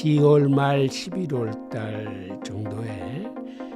10월 말 11월 달 정도에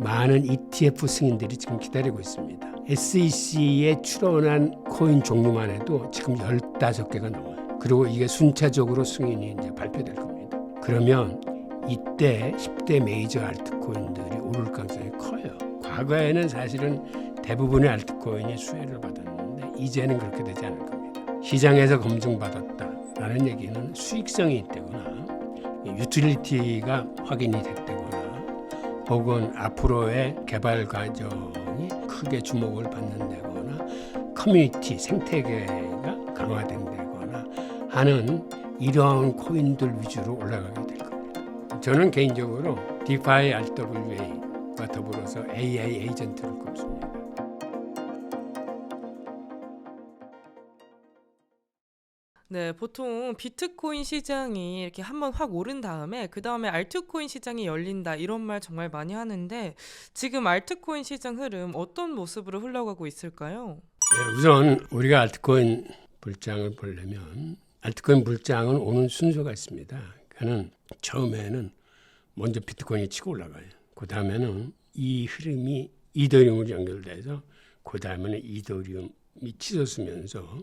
많은 ETF 승인들이 지금 기다리고 있습니다. SEC에 출원한 코인 종류만 해도 지금 15개가 넘어요. 그리고 이게 순차적으로 승인이 이제 발표될 겁니다. 그러면 이때 10대 메이저 알트코인들이 오를 가능성이 커요. 과거에는 사실은 대부분의 알트코인이 수혜를 받았는데 이제는 그렇게 되지 않을 겁니다. 시장에서 검증받았다라는 얘기는 수익성이 있다거나 유틸리티가 확인이 됐다거나 혹은 앞으로의 개발 과정이 크게 주목을 받는다거나 커뮤니티 생태계가 강화된다거나 하는 이러한 코인들 위주로 올라가게 될 겁니다. 저는 개인적으로 디파이 RWA와 더불어서 AI 에이전트를 꼽습니다. 보통 비트코인 시장이 이렇게 한번 확 오른 다음에 그 다음에 알트코인 시장이 열린다 이런 말 정말 많이 하는데 지금 알트코인 시장 흐름 어떤 모습으로 흘러가고 있을까요? 네, 우선 우리가 알트코인 불장을 보려면 알트코인 불장은 오는 순서가 있습니다. 그는 처음에는 먼저 비트코인이 치고 올라가요. 그 다음에는 이 흐름이 이더리움으로 연결돼서 그 다음에는 이더리움이 치솟으면서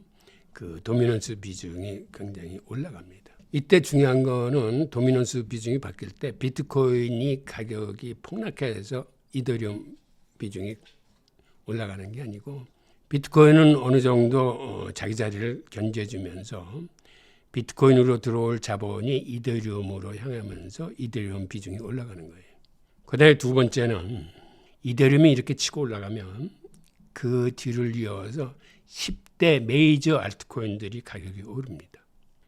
그 도미넌스 비중이 굉장히 올라갑니다. 이때 중요한 거는 도미넌스 비중이 바뀔 때 비트코인이 가격이 폭락해서 이더리움 비중이 올라가는 게 아니고 비트코인은 어느 정도 어, 자기 자리를 견제해주면서 비트코인으로 들어올 자본이 이더리움으로 향하면서 이더리움 비중이 올라가는 거예요. 그 다음에 두 번째는 이더리움이 이렇게 치고 올라가면 그 뒤를 이어서 10 대 메이저 알트코인들이 가격이 오릅니다.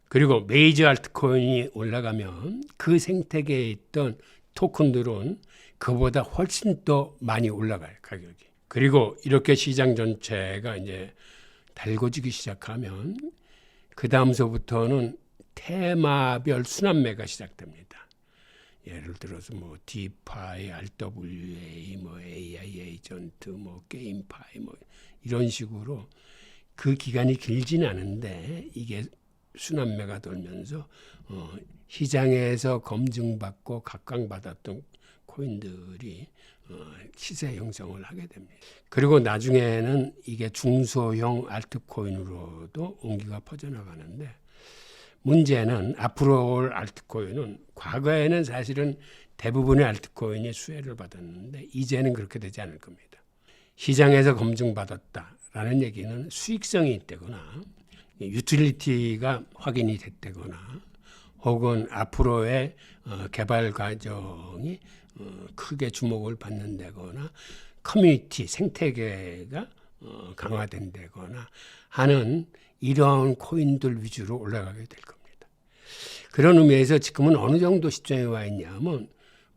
그리고 메이저 알트코인이 올라가면 그 생태계에 있던 토큰들은 그보다 훨씬 더 많이 올라가요 가격이. 그리고 이렇게 시장 전체가 이제 달궈지기 시작하면 그 다음서부터는 테마별 순환매가 시작됩니다. 예를 들어서 뭐 디파이, RWA, 뭐 AI 에이전트, 뭐 게임파이, 뭐 이런 식으로 그 기간이 길지는 않은데 이게 순환매가 돌면서 어, 시장에서 검증받고 각광받았던 코인들이 어, 시세 형성을 하게 됩니다. 그리고 나중에는 이게 중소형 알트코인으로도 온기가 퍼져나가는데 문제는 앞으로 올 알트코인은 과거에는 사실은 대부분의 알트코인이 수혜를 받았는데 이제는 그렇게 되지 않을 겁니다. 시장에서 검증받았다 라는 얘기는 수익성이 있다거나 유틸리티가 확인이 됐다거나 혹은 앞으로의 어, 개발 과정이 어, 크게 주목을 받는다거나 커뮤니티 생태계가 어, 강화된다거나 하는 이러한 코인들 위주로 올라가게 될 겁니다. 그런 의미에서 지금은 어느 정도 시점에 와 있냐면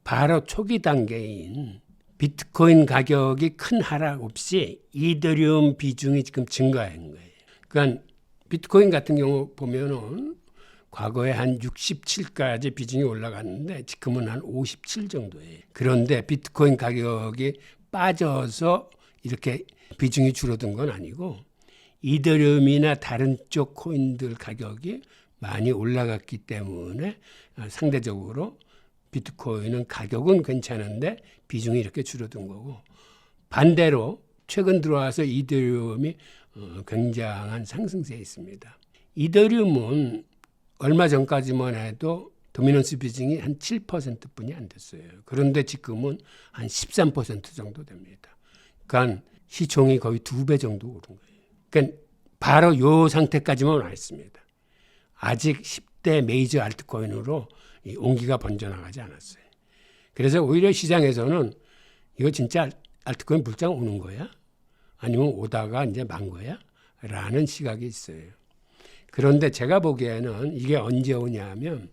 바로 초기 단계인 비트코인 가격이 큰 하락 없이 이더리움 비중이 지금 증가한 거예요. 그러니까 비트코인 같은 경우 보면은 과거에 한 67까지 비중이 올라갔는데 지금은 한 57 정도예요. 그런데 비트코인 가격이 빠져서 이렇게 비중이 줄어든 건 아니고 이더리움이나 다른 쪽 코인들 가격이 많이 올라갔기 때문에 상대적으로 비트코인은 가격은 괜찮은데 비중이 이렇게 줄어든 거고 반대로 최근 들어와서 이더리움이 어, 굉장한 상승세에 있습니다. 이더리움은 얼마 전까지만 해도 도미넌스 비중이 한 7%뿐이 안 됐어요. 그런데 지금은 한 13% 정도 됩니다. 그러니까 시총이 거의 두 배 정도 오른 거예요. 그러니까 바로 요 상태까지만 와 있습니다. 아직 10대 메이저 알트코인으로 이 온기가 번져나가지 않았어요. 그래서 오히려 시장에서는 이거 진짜 알트코인 불장 오는 거야? 아니면 오다가 이제 만 거야? 라는 시각이 있어요. 그런데 제가 보기에는 이게 언제 오냐면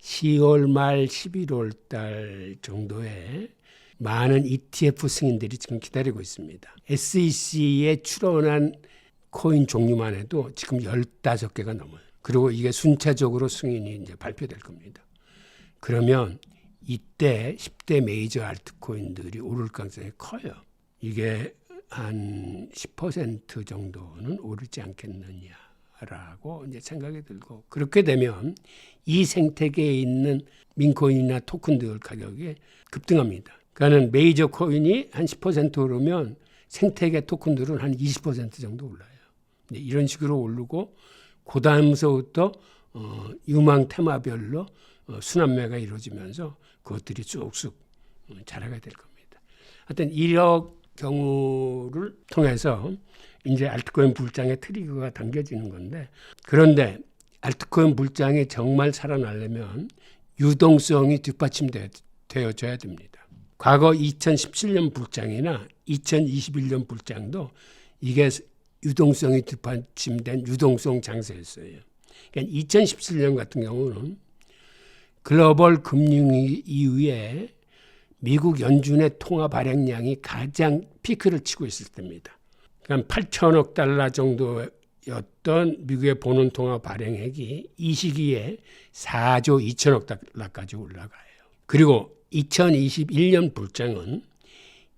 10월 말 11월 달 정도에 많은 ETF 승인들이 지금 기다리고 있습니다. SEC에 출원한 코인 종류만 해도 지금 15개가 넘어요. 그리고 이게 순차적으로 승인이 이제 발표될 겁니다. 그러면 이때 10대 메이저 알트코인들이 오를 가능성이 커요. 이게 한 10% 정도는 오르지 않겠느냐. 않을까라고 이제 생각이 들고 그렇게 되면 이 생태계에 있는 민코인이나 토큰들 가격이 급등합니다. 그러니까는 메이저 코인이 한 10% 오르면 생태계 토큰들은 한 20% 정도 올라요. 이제 이런 식으로 오르고 그다음서부터 어, 유망 테마별로 어, 순환매가 이루어지면서 그것들이 쑥쑥 어, 자라게 될 겁니다. 하여튼 이런 경우를 통해서 이제 알트코인 불장의 트리거가 당겨지는 건데 그런데 알트코인 불장이 정말 살아나려면 유동성이 뒷받침되어져야 됩니다. 과거 2017년 불장이나 2021년 불장도 이게 유동성이 뒷받침된 유동성 장세였어요. 그러니까 2017년 같은 경우는 글로벌 금융위 이후에 미국 연준의 통화 발행량이 가장 피크를 치고 있을 때입니다. 그러니까 8천억 달러 정도였던 미국의 보는 통화 발행액이 이 시기에 4조 2천억 달러까지 올라가요. 그리고 2021년 불장은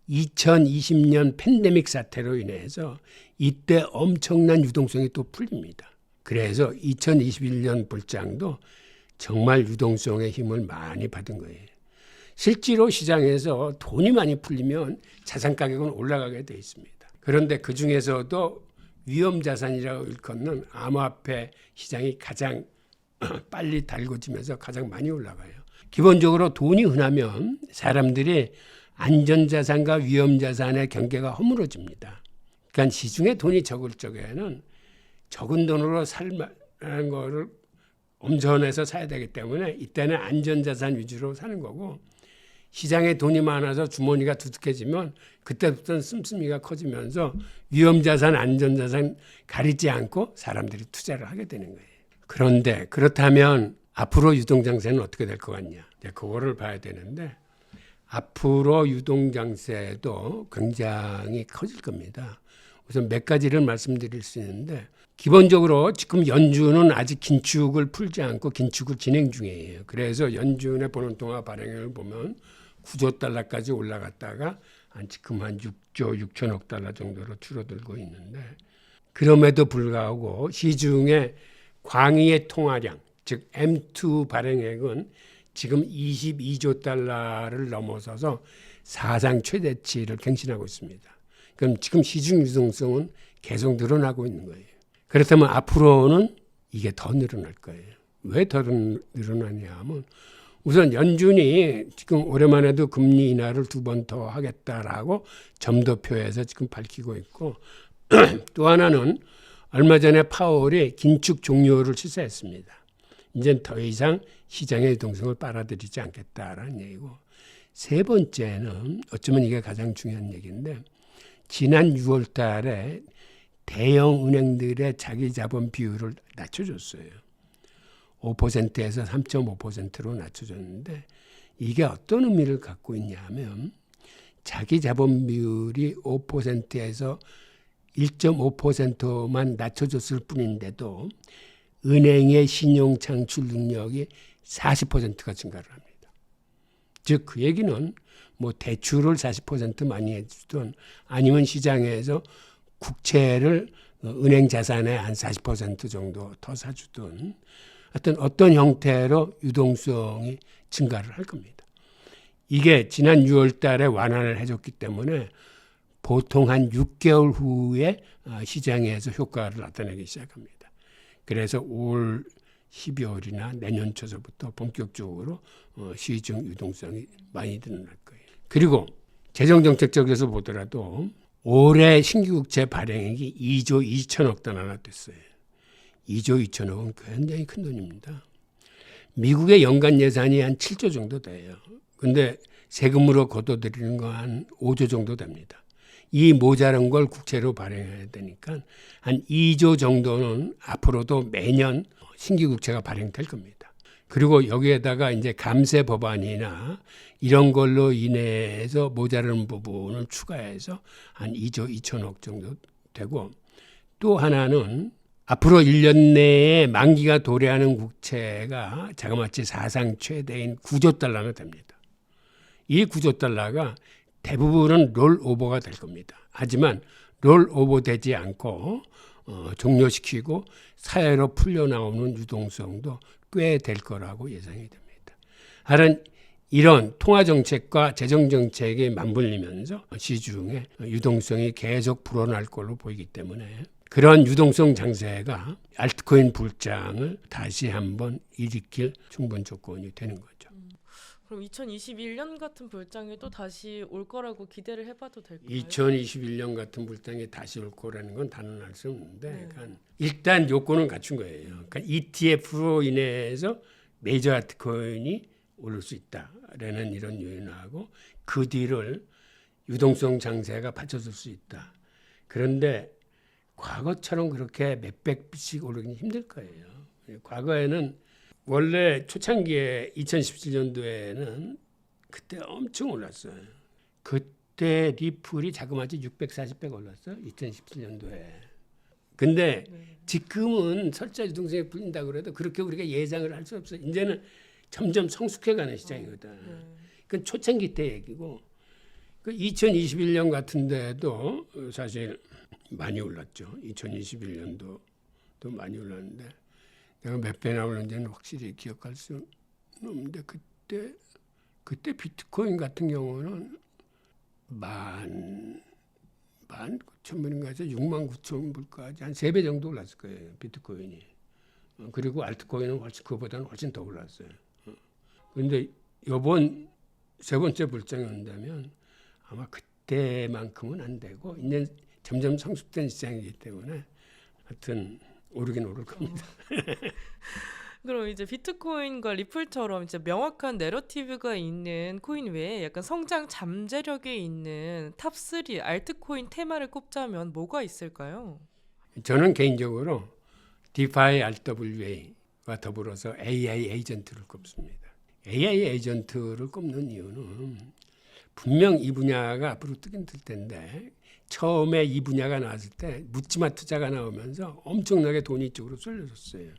2020년 팬데믹 사태로 인해서 이때 엄청난 유동성이 또 풀립니다. 그래서 2021년 불장도 정말 유동성의 힘을 많이 받은 거예요. 실제로 시장에서 돈이 많이 풀리면 자산 가격은 올라가게 돼 있습니다. 그런데 그 중에서도 위험 자산이라고 일컫는 암호화폐 시장이 가장 빨리 달궈지면서 가장 많이 올라가요. 기본적으로 돈이 흔하면 사람들이 안전자산과 위험자산의 경계가 허물어집니다. 그러니까 시중에 돈이 적을 적에는 적은 돈으로 살 만한 거를 엄선해서 사야 되기 때문에 이때는 안전자산 위주로 사는 거고 시장에 돈이 많아서 주머니가 두둑해지면 그때부터는 씀씀이가 커지면서 위험자산, 안전자산 가리지 않고 사람들이 투자를 하게 되는 거예요. 그런데 그렇다면 앞으로 유동장세는 어떻게 될 것 같냐? 그거를 봐야 되는데 앞으로 유동장세도 굉장히 커질 겁니다. 우선 몇 가지를 말씀드릴 수 있는데 기본적으로 지금 연준은 아직 긴축을 풀지 않고 긴축을 진행 중이에요. 그래서 연준의 보는 통화 발행을 보면 9조 달러까지 올라갔다가 한 지금 한 6조 6천억 달러 정도로 줄어들고 있는데 그럼에도 불구하고 시중의 광의의 통화량 즉 M2 발행액은 지금 22조 달러를 넘어서서 사상 최대치를 갱신하고 있습니다. 그럼 지금 시중 유동성은 계속 늘어나고 있는 거예요. 그렇다면 앞으로는 이게 더 늘어날 거예요. 왜 더 늘어나냐 하면 우선 연준이 지금 오랜만에도 금리 인하를 두 번 더 하겠다라고 점도표에서 지금 밝히고 있고 또 하나는 얼마 전에 파월이 긴축 종료를 시사했습니다. 이제 더 이상 시장의 유동성을 빨아들이지 않겠다라는 얘기고 세 번째는 어쩌면 이게 가장 중요한 얘기인데 지난 6월 달에 대형 은행들의 자기 자본 비율을 낮춰줬어요. 5%에서 3.5%로 낮춰줬는데 이게 어떤 의미를 갖고 있냐면 자기 자본 비율이 5%에서 1.5%만 낮춰줬을 뿐인데도 은행의 신용 창출 능력이 40%가 증가를 합니다. 즉 그 얘기는 뭐 대출을 40% 많이 해주든 아니면 시장에서 국채를 은행 자산의 한 40% 정도 더 사주든 하여튼 어떤 형태로 유동성이 증가를 할 겁니다. 이게 지난 6월 달에 완화를 해줬기 때문에 보통 한 6개월 후에 어, 시장에서 효과를 나타내기 시작합니다. 그래서 올 12월이나 내년 초서부터 본격적으로 어, 시중 유동성이 많이 늘어날 거예요. 그리고 재정정책적에서 보더라도 올해 신규국채 발행액이 2조 2천억 달러나 됐어요. 2조 2천억은 굉장히 큰 돈입니다. 미국의 연간 예산이 한 7조 정도 돼요. 근데 세금으로 걷어들이는 거 한 5조 정도 됩니다. 이 모자란 걸 국채로 발행해야 되니까 한 2조 정도는 앞으로도 매년 신규 국채가 발행될 겁니다. 그리고 여기에다가 이제 감세 법안이나 이런 걸로 인해서 모자라는 부분을 추가해서 한 2조 2천억 정도 되고 또 하나는 앞으로 1년 내에 만기가 도래하는 국채가 자그마치 사상 최대인 9조 달러가 됩니다. 이 9조 달러가 대부분은 롤오버가 될 겁니다. 하지만 롤오버 되지 않고 어, 종료시키고 사회로 풀려 나오는 유동성도 꽤 될 거라고 예상이 됩니다. 하여튼 이런 통화 정책과 재정 정책이 맞물리면서 시중에 유동성이 계속 불어날 걸로 보이기 때문에 그런 유동성 장세가 알트코인 불장을 다시 한번 일으킬 충분 조건이 되는 거죠. 그럼 2021년 같은 불장이 또 다시 올 거라고 기대를 해봐도 될까요? 2021년 같은 불장이 다시 올 거라는 건 단언할 수 없는데 네. 그러니까 일단 요건은 갖춘 거예요. 그러니까 ETF로 인해서 메이저 알트코인이 오를 수 있다라는 이런 요인하고 그 뒤를 유동성 장세가 받쳐줄 수 있다. 그런데 과거처럼 그렇게 몇백 비씩 오르기는 힘들 거예요. 과거에는 원래 초창기에 2017년도에는 그때 엄청 올랐어요. 그때 리플이 자그마치 640배 올랐어. 2017년도에. 근데 네. 지금은 설자 유동성이 풀린다 그래도 그렇게 우리가 예상을 할 수 없어. 이제는 점점 성숙해가는 시장이거든. 네. 그건 초창기 때 얘기고 그 2021년 같은데도 사실 많이 올랐죠. 2021년도도 많이 올랐는데 내가 몇 배나 올랐는지는 확실히 기억할 수는 없는데 그때 그때 비트코인 같은 경우는 만, 만 9천 불인가에서 6만 9천 불까지 한 세 배 정도 올랐을 거예요. 비트코인이. 어, 그리고 알트코인은 훨씬 그보다는 훨씬 더 올랐어요. 그런데 요번 세 번째 불장이 온다면 아마 그때만큼은 안 되고 이제 점점 성숙된 시장이기 때문에 하여튼 오르긴 오를 겁니다. 그럼 이제 비트코인과 리플처럼 이제 명확한 내러티브가 있는 코인 외에 약간 성장 잠재력이 있는 탑3 알트코인 테마를 꼽자면 뭐가 있을까요? 저는 개인적으로 디파이 RWA와 더불어서 AI 에이전트를 꼽습니다. AI 에이전트를 꼽는 이유는 분명 이 분야가 앞으로 뜨긴 뜰 텐데 처음에 이 분야가 나왔을 때 묻지마 투자가 나오면서 엄청나게 돈이 이쪽으로 쏠려졌어요.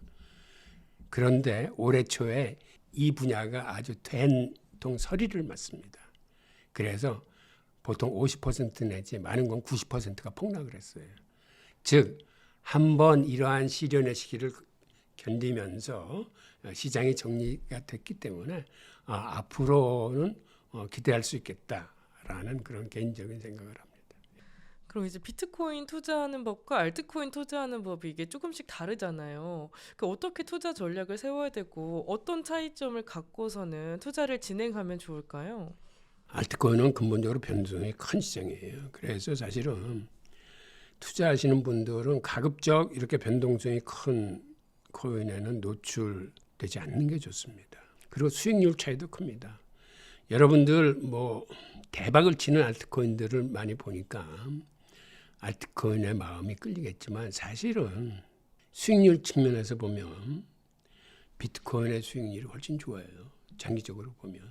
그런데 올해 초에 이 분야가 아주 된통 서리를 맞습니다. 그래서 보통 50% 내지 많은 건 90%가 폭락을 했어요. 즉, 한 번 이러한 시련의 시기를 견디면서 어, 시장이 정리가 됐기 때문에 아, 앞으로는 어, 기대할 수 있겠다라는 그런 개인적인 생각을 합니다. 그럼 이제 비트코인 투자하는 법과 알트코인 투자하는 법이 이게 조금씩 다르잖아요. 그 어떻게 투자 전략을 세워야 되고 어떤 차이점을 갖고서는 투자를 진행하면 좋을까요? 알트코인은 근본적으로 변동성이 큰 시장이에요. 그래서 사실은 투자하시는 분들은 가급적 이렇게 변동성이 큰 코인에는 노출되지 않는 게 좋습니다. 그리고 수익률 차이도 큽니다. 여러분들 뭐 대박을 치는 알트코인들을 많이 보니까 알트코인의 마음이 끌리겠지만 사실은 수익률 측면에서 보면 비트코인의 수익률이 훨씬 좋아요. 장기적으로 보면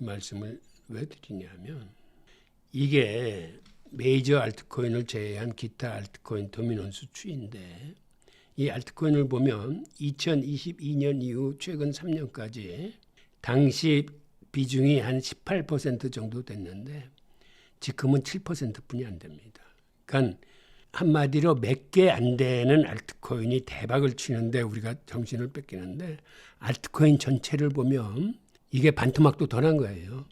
이 말씀을 왜 드리냐면 이게 메이저 알트코인을 제외한 기타 알트코인 도미넌스 추인데 이 알트코인을 보면 2022년 이후 최근 3년까지 당시 비중이 한 18% 정도 됐는데 지금은 7%뿐이 안 됩니다. 그러니까 한마디로 몇 개 안 되는 알트코인이 대박을 치는데 우리가 정신을 뺏기는데 알트코인 전체를 보면 이게 반토막도 더 난 거예요.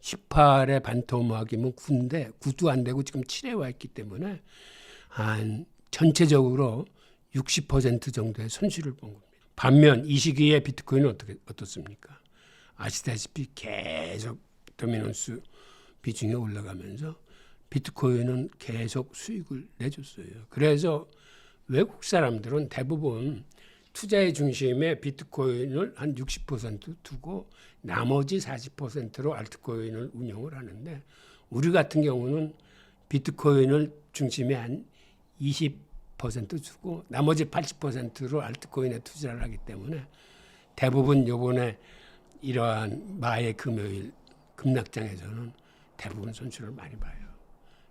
18의 반토막이면 9인데 9도 안 되고 지금 7에 와 있기 때문에 한 전체적으로 60% 정도의 손실을 본 겁니다. 반면 이 시기에 비트코인은 어떻게 어떻습니까? 아시다시피 계속 도미넌스 비중이 올라가면서 비트코인은 계속 수익을 내줬어요. 그래서 외국 사람들은 대부분 투자의 중심에 비트코인을 한 60% 두고 나머지 40%로 알트코인을 운영을 하는데 우리 같은 경우는 비트코인을 중심에 한 20% 주고 나머지 80%로 알트코인에 투자를 하기 때문에 대부분 요번에 이러한 마의 금요일 급락장에서는 대부분 손실을 많이 봐요.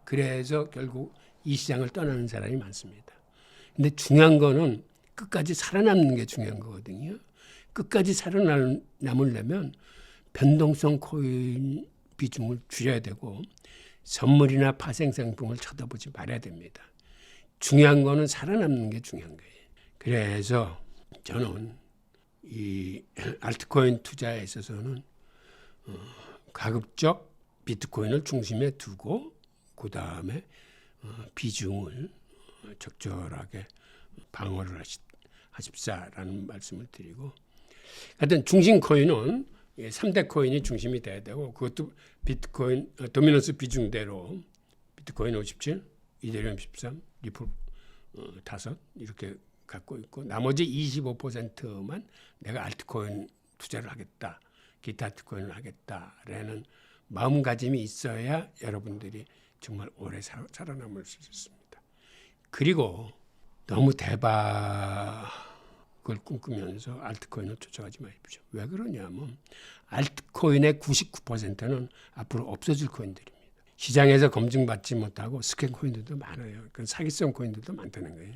그래서 결국 이 시장을 떠나는 사람이 많습니다. 근데 중요한 거는 끝까지 살아남는 게 중요한 거거든요. 끝까지 살아남으려면 변동성 코인 비중을 줄여야 되고 선물이나 파생 상품을 쳐다보지 말아야 됩니다. 중요한 거는 살아남는 게 중요한 거예요. 그래서 저는 이 알트코인 투자에 있어서는 어, 가급적 비트코인을 중심에 두고 그 다음에 어, 비중을 어, 적절하게 방어를 하십사라는 말씀을 드리고 하여튼 중심 코인은 3대 코인이 중심이 돼야 되고 그것도 비트코인 어, 도미넌스 비중대로 비트코인 57, 이더리움 13, 리플 어, 5 이렇게 갖고 있고 나머지 25%만 내가 알트코인 투자를 하겠다. 기타 알트코인을 하겠다라는 마음가짐이 있어야 여러분들이 정말 오래 살- 살아남을 수 있습니다. 그리고 너무 대박을 꿈꾸면서 알트코인을 쫓아가지 마십시오. 왜 그러냐면 알트코인의 99%는 앞으로 없어질 코인들입니다. 시장에서 검증받지 못하고 스캔 코인들도 많아요. 그 사기성 코인들도 많다는 거예요.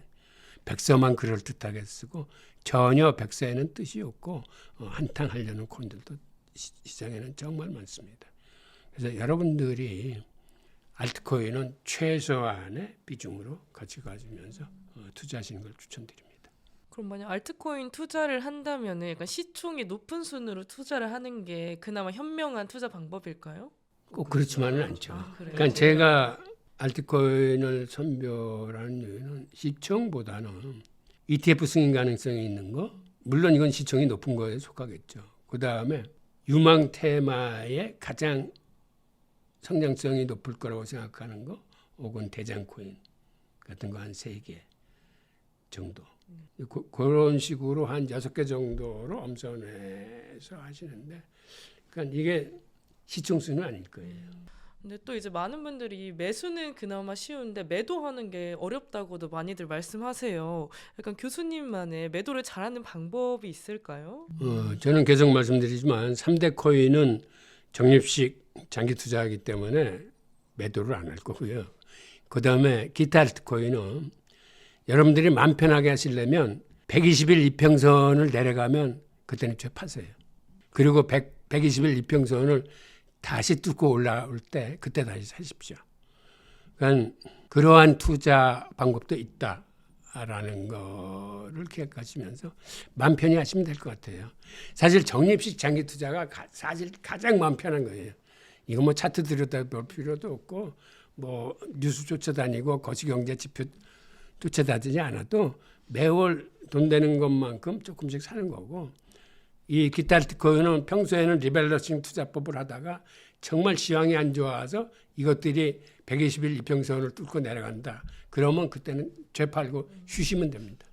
백서만 그럴 듯하게 쓰고 전혀 백서에는 뜻이 없고 어, 한탕 하려는 코인들도 시- 시장에는 정말 많습니다. 그래서 여러분들이 알트코인은 최소한의 비중으로 같이 가지면서 어, 투자하시는 걸 추천드립니다. 그럼 만약 알트코인 투자를 한다면은 약간 시총이 높은 순으로 투자를 하는 게 그나마 현명한 투자 방법일까요? 꼭 그렇지만은 않죠. 아? 그러니까 제가 알트코인을 선별하는 이유는 시총보다는 ETF 승인 가능성이 있는 거, 물론 이건 시총이 높은 거에 속하겠죠. 그 다음에 유망 테마의 가장 성장성이 높을 거라고 생각하는 거, 혹은 대장 코인 같은 거 한 세 개 정도. 그, 그런 식으로 한 여섯 개 정도로 엄선해서 하시는데, 그러니까 이게 시총수는 아닐 거예요. 근데 또 이제 많은 분들이 매수는 그나마 쉬운데 매도하는 게 어렵다고도 많이들 말씀하세요. 약간 교수님만의 매도를 잘하는 방법이 있을까요? 어, 저는 계속 말씀드리지만 3대 코인은 적립식 장기 투자하기 때문에 매도를 안 할 거고요. 그 다음에 기타 알트코인은 여러분들이 마음 편하게 하시려면 120일 이평선을 내려가면 그때는 죄 파세요. 그리고 100, 120일 이평선을 다시 뚫고 올라올 때 그때 다시 사십시오. 그러니까 그러한 투자 방법도 있다 라는 거를 기억하시면서 마음 편히 하시면 될 것 같아요. 사실 적립식 장기 투자가 가- 사실 가장 마음 편한 거예요. 이거 뭐 차트 들여다볼 필요도 없고 뭐 뉴스 쫓아다니고 거시경제 지표 쫓아다니지 않아도 매월 돈 되는 것만큼 조금씩 사는 거고 이 기타 코인은 평소에는 리밸런싱 투자법을 하다가 정말 시황이 안 좋아서 이것들이 120일 이평선을 뚫고 내려간다. 그러면 그때는 죄 팔고 쉬시면 됩니다.